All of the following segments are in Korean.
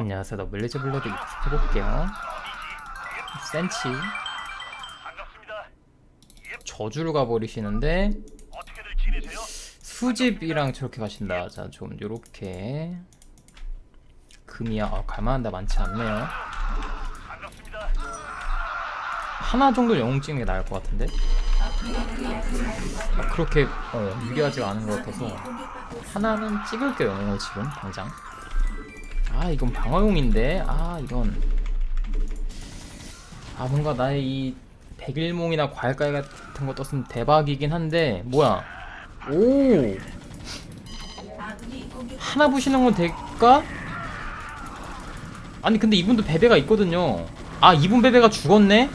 안녕하세요. 더블리즈 블레드 해볼게요. 센치. 저주를 가버리시는데? 수집이랑 저렇게 가신다. 자, 좀 요렇게 금이야. 아, 갈만한데 많지 않네요. 하나 정도 영웅 찍는 게 나을 것 같은데. 아, 그렇게 어, 유리하지가 않은 것 같아서 하나는 찍을게요 영웅을 지금 당장. 아 이건 방어용인데 아 이건 아 뭔가 나의 이 백일몽이나 과일가위 같은 거 떴으면 대박이긴 한데 뭐야 오 하나 부시는 건 될까? 아니 근데 이분도 베베가 있거든요 아 이분 베베가 죽었네?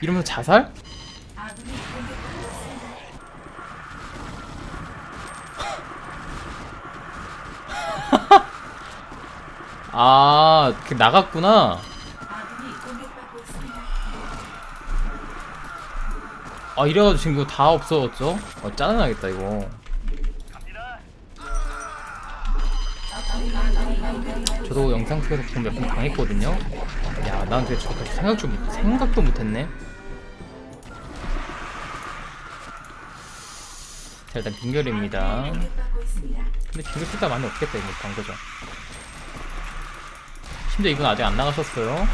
이러면 자살? 아, 그 나갔구나. 아, 이래가지고 지금 다 없어졌죠? 어, 짜증나겠다, 이거. 저도 영상 속에서 보면 몇번 당했거든요? 야, 난 근데 저거 생각 좀, 못- 생각도 못했네? 자, 일단 빙결입니다. 근데 빙결 필다 많이 없겠다, 이거 방거죠. 심지어 이분 아직 안 나가셨어요.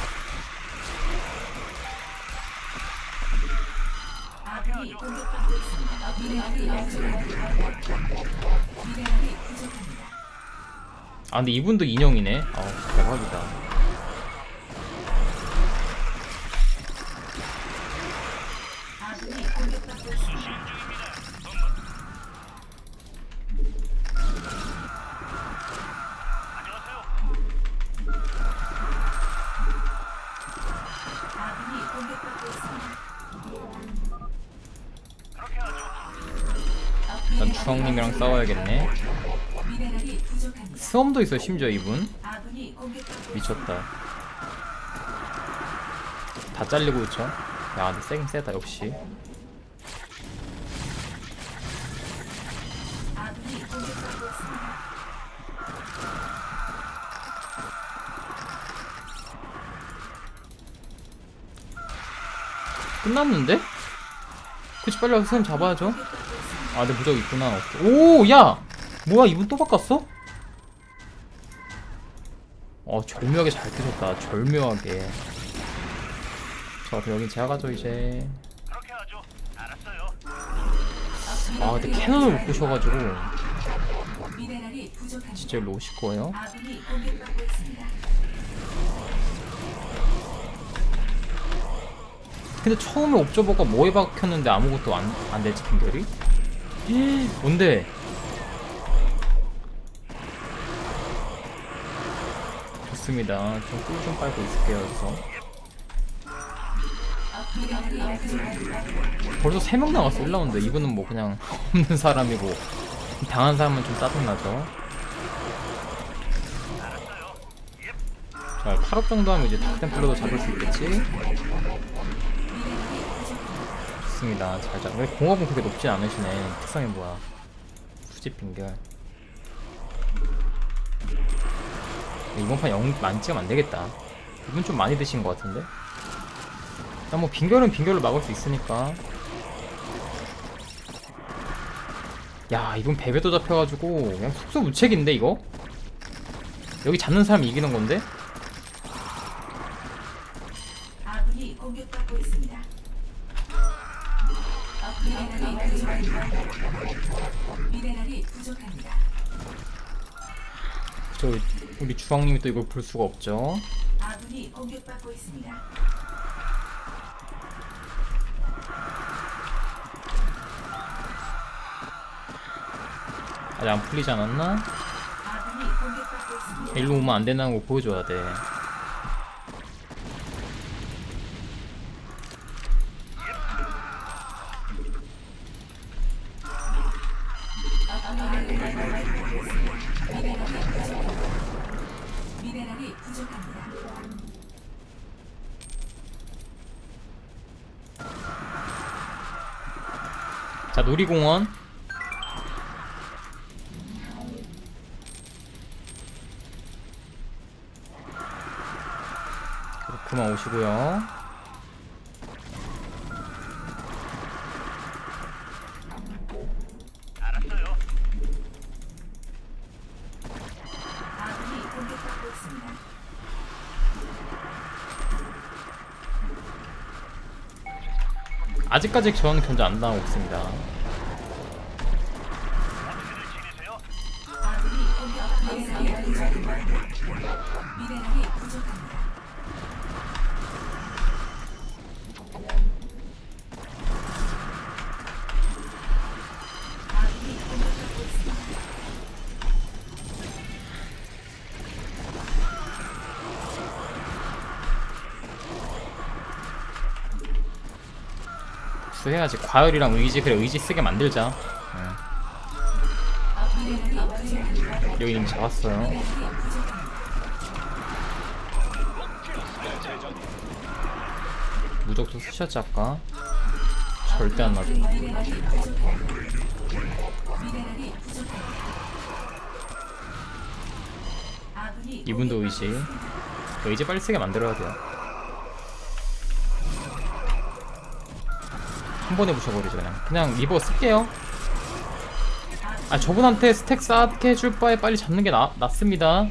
아 근데 이분도 인형이네. 아 대박이다. 그렇 난 주황님이랑 싸워야겠네. 수험도 있어 심지어 이분. 미쳤다. 다 잘리고 있죠. 야 근데 세긴 세다 역시. 끝났는데? 그치 빨리 와서 수험 잡아야죠. 아, 내 무적 있구나. 오, 야! 뭐야, 이분 또 바꿨어? 어, 절묘하게 잘 뜨셨다. 절묘하게. 자, 그럼 여긴 제가 가죠, 이제. 아, 근데 캐논을 못 부셔가지고. 진짜 일로 오실 거예요? 근데 처음에 옵저버가 뭐에 박혔는데 아무것도 안, 안 되지, 빙결이? 뭔데? 좋습니다. 좀꿀좀 빨고 있을게요, 여기서. 벌써 3명 나갔어, 1라운드. 이분은 뭐 그냥 없는 사람이고, 당한 사람은 좀 짜증나죠. 자, 8업 정도 하면 이제 다크템플러도 잡을 수 있겠지? 좋습니다. 잘 잡. 왜 공업은 그렇게 높지 않으시네. 특성이 뭐야? 수집 빙결. 이번 판 영 많이 찍으면 안 되겠다. 이분 좀 많이 드신 것 같은데? 일단 뭐 빙결은 빙결로 막을 수 있으니까. 야, 이분 베베도 잡혀가지고 그냥 속수무책인데 이거? 여기 잡는 사람이 이기는 건데? 아군이 공격받고 있습니다. 미네랄이 부족합니다. 미네랄이 부족합니다. 저 우리 주황님이 또 이걸 볼 수가 없죠. 아군이 공격받고 있습니다. 아직 안 풀리지 않았나? 아군이 공격받고 있습니다. 일로 오면 안 된다는 거 보여줘야 돼. 놀이공원. 그렇구만 오시고요. 아직까지 전 견제 안 당하고 있습니다. 미네랄이 부족합니다. 아군이 공격받고 있습니다. 수해야지. 과열이랑 의지 그래 의지 쓰게 만들자. 미네랄이 부족합니다. 여기 이미 잡았어요. 미네랄이 부족합니다. 무적도 쓰셨지 아까? 절대 안 맞아. 이분도 의지. 의지 빨리 쓰게 만들어야 돼요. 한 번에 부셔버리죠 그냥. 그냥 리버 쓸게요. 아 저분한테 스택 쌓게 해줄 바에 빨리 잡는 게 나, 낫습니다.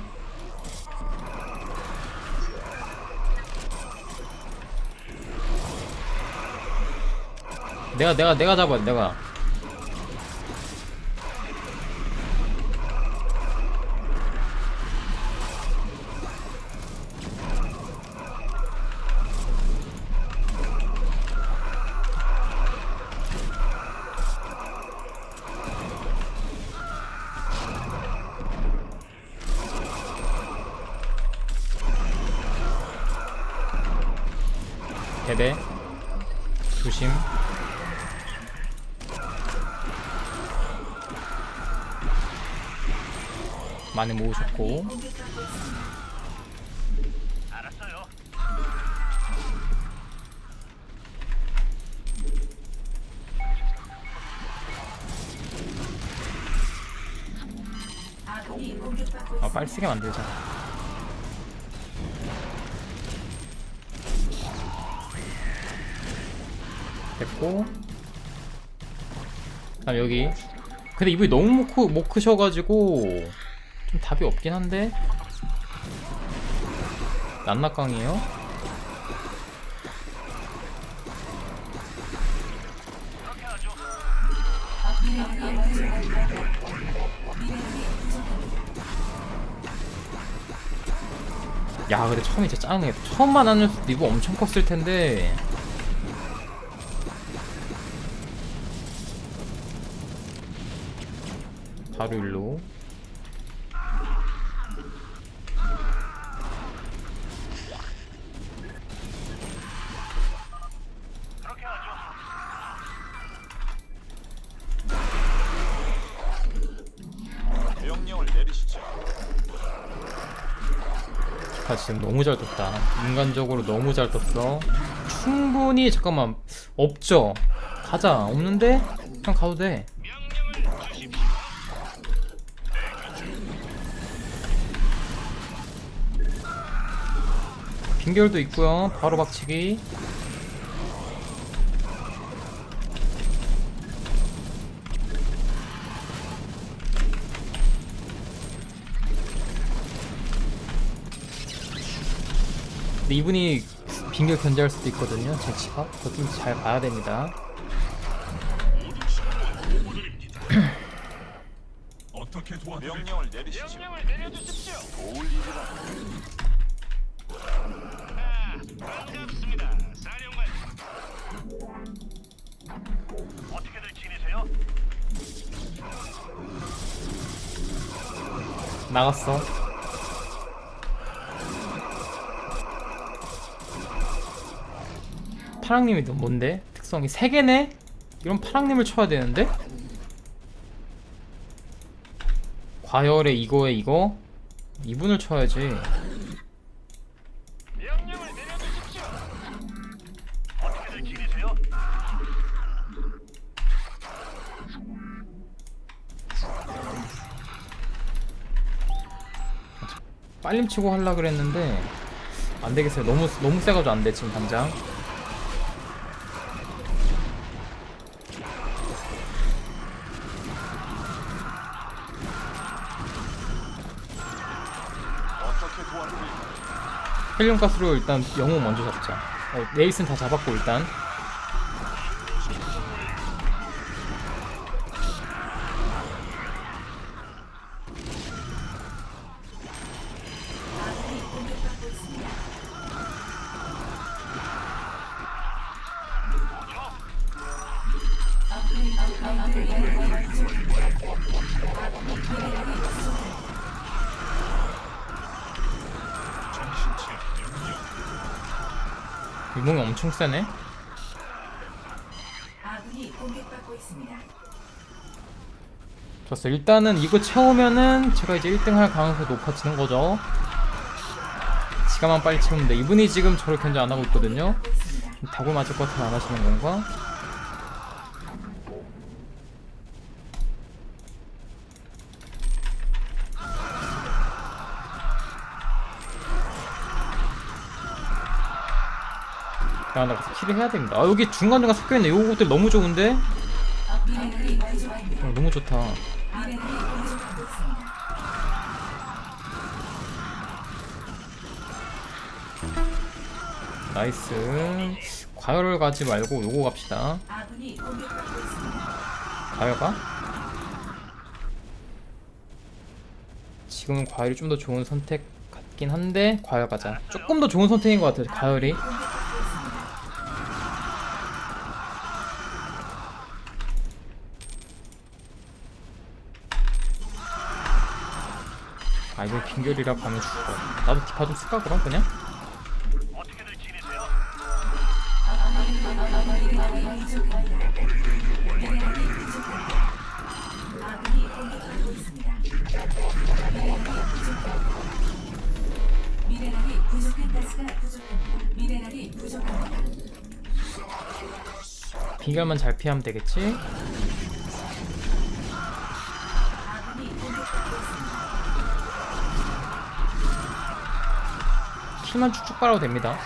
내가 내가 내가 잡아 내가 많이 모으셨고. 알았어요. 아. 빨리 쓰게 만들자 됐고 그다음 여기 근데 이분이 너무 못, 크, 못 크셔가지고 좀 답이 없긴 한데. 난낙강이에요. 야 근데 처음이 진짜 짱이네 처음만 하는 리브 엄청 컸을 텐데. 바로 일로 아 지금 너무 잘 떴다. 인간적으로 너무 잘 떴어. 충분히 잠깐만. 없죠? 가자. 없는데? 그냥 가도 돼. 빈결도 있고요. 바로 박치기 근데 이분이 빙결 견제할 수도 있거든요 제 치가 그거 좀잘 봐야 됩니다 어떻게 도와 명령을 내리시죠. 명령을 내려주십시오. 도울 일이라 반갑습니다. 사령관. 어떻게들 지내세요? 나갔어 파랑님이 너 뭔데? 특성이 3개네? 이런 파랑님을 쳐야 되는데? 과열에 이거에 이거? 이분을 쳐야지? 빨림 치고 하려 그랬는데 안 되겠어요. 너무 너무 세가지고 안 돼 지금 당장. 어떻게 도와드릴까요? 헬륨 가스로 일단 영웅 먼저 잡자. 어, 네이슨 다 잡았고 일단. 유몽이 엄청 세네. 아군이 공격받고 있습니다. 좋았어. 일단은 이거 채우면은 제가 이제 1등 할 가능성이 높아지는 거죠. 시간만 빨리 채우면 돼. 이분이 지금 저를 견제 안 하고 있거든요. 다고 맞을 것 같아 안 하시는 건가? 야, 나 가서 킬을 해야 됩니다. 아, 여기 중간중간 섞여있네. 요것들 너무 좋은데? 어, 너무 좋다. 나이스. 과열을 가지 말고 요거 갑시다. 과열가? 지금은 과열이 좀 더 좋은 선택 같긴 한데 과열 가자. 조금 더 좋은 선택인 것 같아. 과열이. 아 이거 빈결이라고 하면 죽어. 나도 디파 좀 쓸까 그럼 그냥? 빈결만 잘 피하면 되겠지? 킬만 쭉쭉 빨아도 됩니다.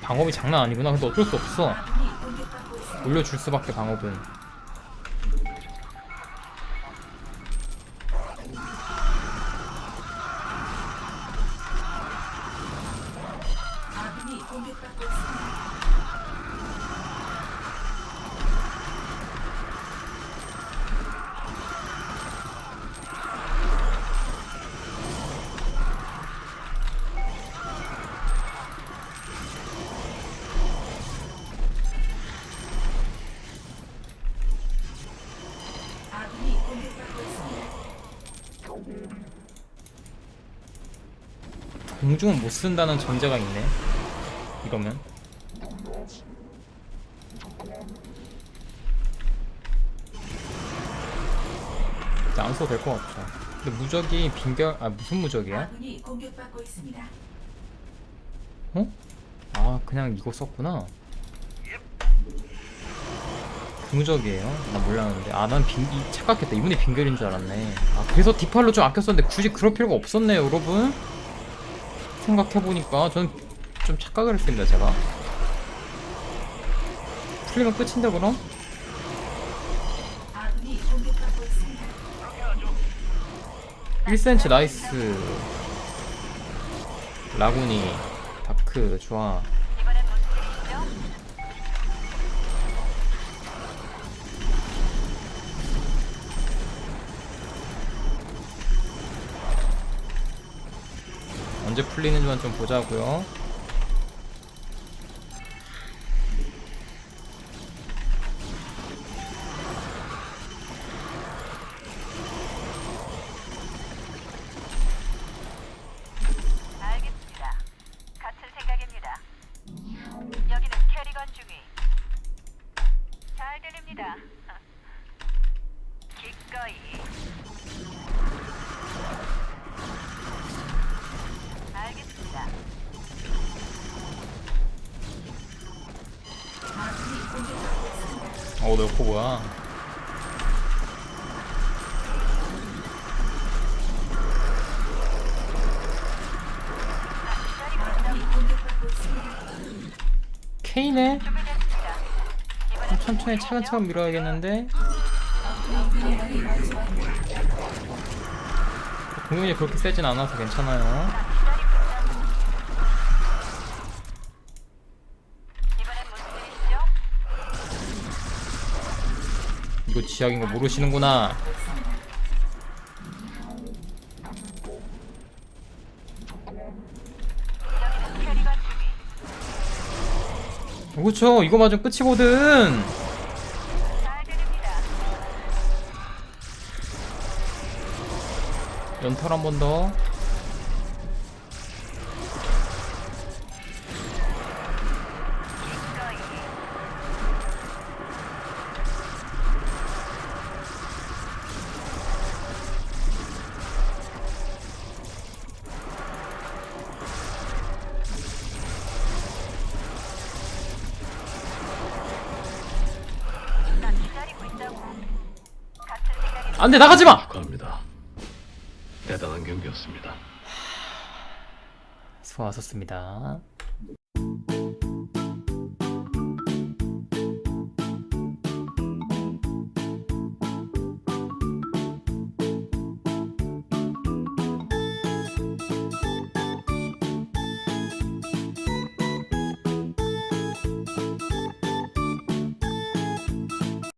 방업이 장난 아니구나. 근데 어쩔 수 없어. 올려줄 수밖에 방업은. 공중은 못 쓴다는 전제가 있네. 이러면. 안 써도 될 것 같죠. 근데 무적이 빈결, 아 무슨 무적이야? 어? 아 그냥 이거 썼구나. 그 무적이에요? 나 몰랐는데. 아난 빈, 이, 착각했다. 이분이 빈결인 줄 알았네. 아 그래서 디팔로 좀 아꼈었는데 굳이 그럴 필요가 없었네요, 여러분. 생각해보니까 저는 좀 착각을 했습니다, 제가. 풀리면 끝인데 그럼? 아군이 공격받고 있습니다. 1cm 나이스. 라구니, 다크, 좋아. 언제 풀리는지만 좀 보자고요. 여기는 캐리건 중위. 잘 들립니다. 어, 너코 뭐야? 공격받고 있습니다. 케이네? 천천히 차근차근 밀어야겠는데? 공격이 그렇게 세진 않아서 괜찮아요. 이번엔 무슨 일이시죠? 이거 지약인 거 모르시는구나. 그렇죠. 이거 맞으면 끝이거든. 연털 한 번 더. 안 돼, 나가지 마! 축하합니다. 대단한 경기였습니다. 수고하셨습니다.